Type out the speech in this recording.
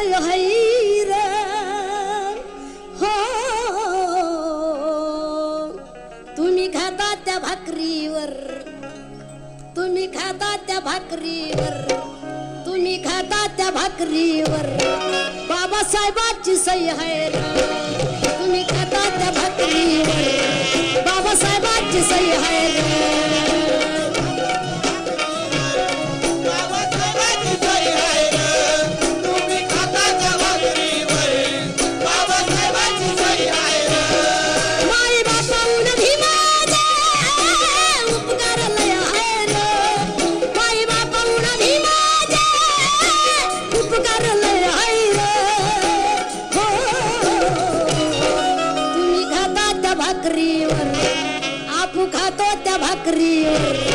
सय हो। तुम्ही खाता त्या भाकरीवर। तुम्ही खाता त्या भाकरीवर। तुम्ही खाता त्या भाकरीवर। बाबासाहेबांची सही आहे सही आहे भाकरीवर. आपू खातो त्या भाकरीवर.